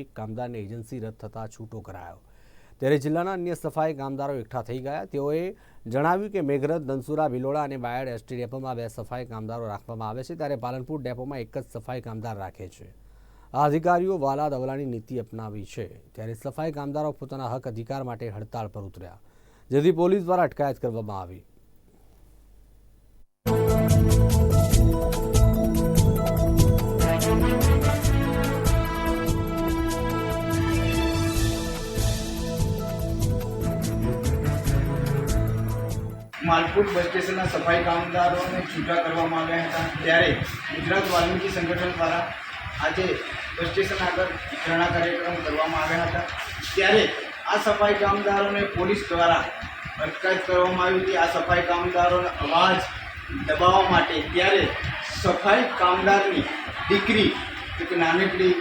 એક કામદારને એજન્સી રદ થતાં છૂટો કરાયો. ત્યારે જિલ્લાના અન્ય સફાઈ કામદારો એકઠા થઈ ગયા. તેઓએ જણાવ્યું કે મેઘરજ દનસુરા ભિલોડા અને બાયડ એસટી ડેપોમાં બે સફાઈ કામદારો રાખવામાં આવે છે. ત્યારે પાલનપુર ડેપોમાં એક જ સફાઈ કામદાર રાખે છે. આ અધિકારીઓ વાલા દવલાની નીતિ અપનાવી છે. ત્યારે સફાઈ કામદારો પોતાના હક અધિકાર માટે હડતાળ પર ઉતર્યા. જેથી પોલીસ દ્વારા અટકાયત કરવામાં આવી. માલપુર બસ સ્ટેશનના સફાઈ કામદારોને છૂટા કરવામાં આવ્યા હતા. ત્યારે ગુજરાત વાલ્મીકી સંગઠન દ્વારા આજે બસ સ્ટેશન આગળ ધરણા કાર્યક્રમ કરવામાં આવ્યા હતા. ત્યારે આ સફાઈ કામદારોને પોલીસ દ્વારા અટકાયત કરવામાં આવી હતી. આ સફાઈ કામદારોનો અવાજ દબાવવા માટે ત્યારે સફાઈ કામદારની દીકરી, એક નાનકડી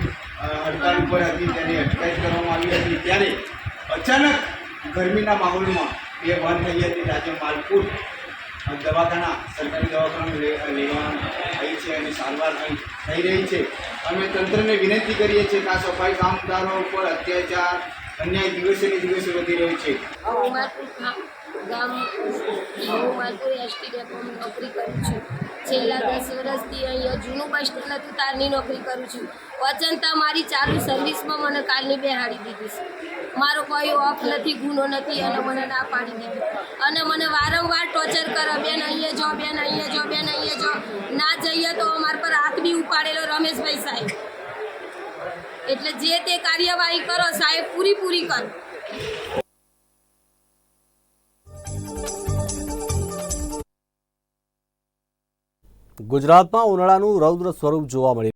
હડતાળ ઉપર હતી. તેને અટકાયત કરવામાં આવી હતી. ત્યારે અચાનક ગરમીના માહોલમાં એ બંધ થઈ હતી રાજ્ય માલપુર દવાખાના, સરકારી દવાખાના લેવામાં આવી છે અને સારવાર થઈ રહી છે. અમે તંત્રને વિનંતી કરીએ છીએ કે આ સફાઈ કામદારો ઉપર અત્યાચાર અન્યાય દિવસે ને દિવસે વધી રહ્યો છે. ગામ માલપુર એસટી ડેપોમાં નોકરી કરું છું. છેલ્લા દસ વર્ષથી અહીંયા જૂનું બસ સ્ટેન્ડ હતું તારની નોકરી કરું છું. અચંતા મારી ચાલુ સર્વિસમાં મને કાલની બેહાડી દીધી છે. મારો કોઈ હક નથી, ગુનો નથી, અને મને ના પાડી દીધી. અને મને વારંવાર ટોર્ચર કરે, બેન, અહીંયા જો, બેન, અહીંયા જો, બેન, અહીંયા જો. ના જઈએ તો અમારા પર હાથ બી ઉપાડેલો રમેશભાઈ સાહેબ. એટલે જે તે કાર્યવાહી કરો, સાહેબ, પૂરી પૂરી કરો. ગુજરાતમાં ઉનાળાનું રૌદ્ર સ્વરૂપ જોવા મળી